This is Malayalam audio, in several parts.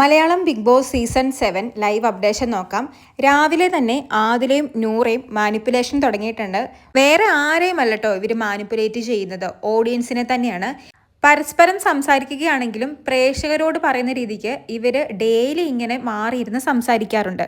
Malayalam big boss season seven live updation നോക്കാം. രാവിലെ തന്നെ ആദിലയും നൂറയും മാനിപ്പുലേഷൻ തുടങ്ങിയിട്ടുണ്ട്. വേറെ ആരെയും അല്ലട്ടോ ഇവർ മാനിപ്പുലേറ്റ് ചെയ്യുന്നത്? ഓഡിയൻസിനെ തന്നെയാണ്. പരസ്പരം സംസാരിക്കുകയാണെങ്കിലും പ്രേക്ഷകരോട് പറയുന്ന രീതിക്ക് ഇവർ ഡെയിലി ഇങ്ങനെ മാറിയിരുന്ന് സംസാരിക്കാറുണ്ട്.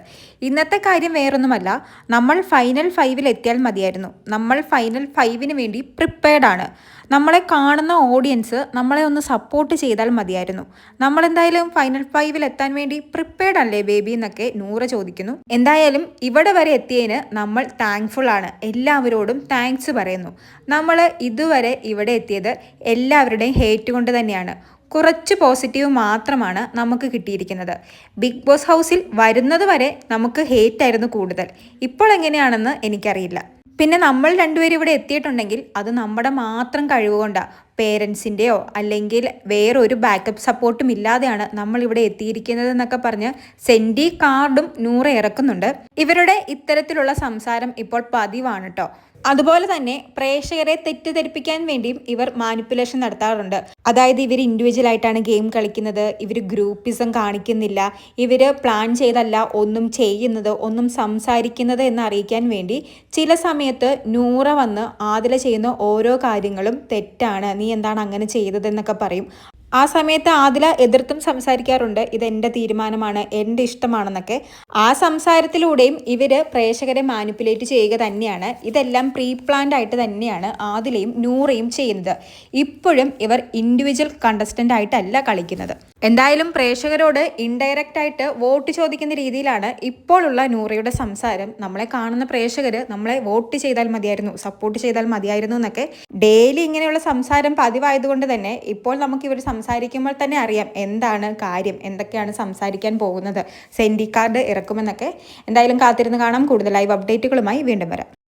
ഇന്നത്തെ കാര്യം വേറൊന്നുമല്ല. നമ്മൾ ഫൈനൽ ഫൈവിൽ എത്തിയാൽ മതിയായിരുന്നു. നമ്മൾ ഫൈനൽ ഫൈവിന് വേണ്ടി പ്രിപ്പയർഡ് ആണ്. നമ്മളെ കാണുന്ന ഓഡിയൻസ് നമ്മളെ ഒന്ന് സപ്പോർട്ട് ചെയ്താൽ മതിയായിരുന്നു. നമ്മൾ എന്തായാലും ഫൈനൽ ഫൈവിൽ എത്താൻ വേണ്ടി പ്രിപ്പയർഡ് അല്ലേ ബേബി എന്നൊക്കെ നൂറ് ചോദിക്കുന്നു. എന്തായാലും ഇവിടെ വരെ എത്തിയതിന് നമ്മൾ താങ്ക്ഫുൾ ആണ്. എല്ലാവരോടും താങ്ക്സ് പറയുന്നു. നമ്മൾ ഇതുവരെ ഇവിടെ എത്തിയത് എല്ലാവരുടെയും ഹേറ്റ് കൊണ്ട് തന്നെയാണ്. കുറച്ച് പോസിറ്റീവ് മാത്രമാണ് നമുക്ക് കിട്ടിയിരിക്കുന്നത്. ബിഗ് ബോസ് ഹൗസിൽ വരുന്നത് വരെ നമുക്ക് ഹേറ്റ് ആയിരുന്നു കൂടുതൽ. ഇപ്പോൾ എങ്ങനെയാണെന്ന് എനിക്കറിയില്ല. പിന്നെ നമ്മൾ രണ്ടുപേരും ഇവിടെ എത്തിയിട്ടുണ്ടെങ്കിൽ അത് നമ്മുടെ മാത്രം കഴിവുകൊണ്ടാണ് പേരൻസിന്റെയോ അല്ലെങ്കിൽ വേറൊരു ബാക്കപ്പ് സപ്പോർട്ടും ഇല്ലാതെയാണ് നമ്മൾ ഇവിടെ എത്തിയിരിക്കുന്നത് എന്നൊക്കെ പറഞ്ഞ് സെന്റി കാർഡും നൂറ് ഇറക്കുന്നുണ്ട്. ഇവരുടെ ഇത്തരത്തിലുള്ള സംസാരം ഇപ്പോൾ പതിവാണ് കേട്ടോ അതുപോലെ തന്നെ പ്രേക്ഷകരെ തെറ്റിദ്ധരിപ്പിക്കാൻ വേണ്ടിയും ഇവർ മാനിപ്പുലേഷൻ നടത്താറുണ്ട്. അതായത് ഇവർ ഇൻഡിവിജ്വൽ ആയിട്ടാണ് ഗെയിം കളിക്കുന്നത് ഇവർ ഗ്രൂപ്പിസം കാണിക്കുന്നില്ല ഇവർ പ്ലാൻ ചെയ്തല്ല ഒന്നും ചെയ്യുന്നത് ഒന്നും സംസാരിക്കുന്നത് എന്ന് അറിയിക്കാൻ വേണ്ടി ചില സമയത്ത് നൂറ വന്ന് ആദില ചെയ്യുന്ന ഓരോ കാര്യങ്ങളും തെറ്റാണ് നീ എന്താണ് അങ്ങനെ ചെയ്തതെന്നൊക്കെ പറയും. ആ സമയത്ത് ആദില എതിർത്തും സംസാരിക്കാറുണ്ട്. ഇത് എന്റെ തീരുമാനമാണ് എന്റെ ഇഷ്ടമാണെന്നൊക്കെ. ആ സംസാരത്തിലൂടെയും ഇവർ പ്രേക്ഷകരെ മാനിപ്പുലേറ്റ് ചെയ്യുക തന്നെയാണ്. ഇതെല്ലാം പ്രീ പ്ലാൻഡ് ആയിട്ട് തന്നെയാണ് ആദിലയും നൂറയും ചെയ്യുന്നത്. ഇപ്പോഴും ഇവർ ഇൻഡിവിജ്വൽ കണ്ടസ്റ്റന്റ് ആയിട്ടല്ല കളിക്കുന്നത്. എന്തായാലും പ്രേക്ഷകരോട് ഇൻഡയറക്റ്റ് ആയിട്ട് വോട്ട് ചോദിക്കുന്ന രീതിയിലാണ് ഇപ്പോഴുള്ള നൂറയുടെ സംസാരം. നമ്മളെ കാണുന്ന പ്രേക്ഷകർ നമ്മളെ വോട്ട് ചെയ്താൽ മതിയായിരുന്നു സപ്പോർട്ട് ചെയ്താൽ മതിയായിരുന്നു എന്നൊക്കെ. ഡെയിലി ഇങ്ങനെയുള്ള സംസാരം പതിവായതുകൊണ്ട് തന്നെ ഇപ്പോൾ നമുക്ക് ഇവർ സംസാരിക്കുമ്പോൾ തന്നെ അറിയാം എന്താണ് കാര്യം എന്തൊക്കെയാണ് സംസാരിക്കാൻ പോകുന്നത്. സെൻഡി കാർഡ് ഇറക്കുമെന്നൊക്കെ എന്തായാലും കാത്തിരുന്ന് കാണാം. കൂടുതൽ ലൈവ് അപ്ഡേറ്റുകളുമായി വീണ്ടും വരാം.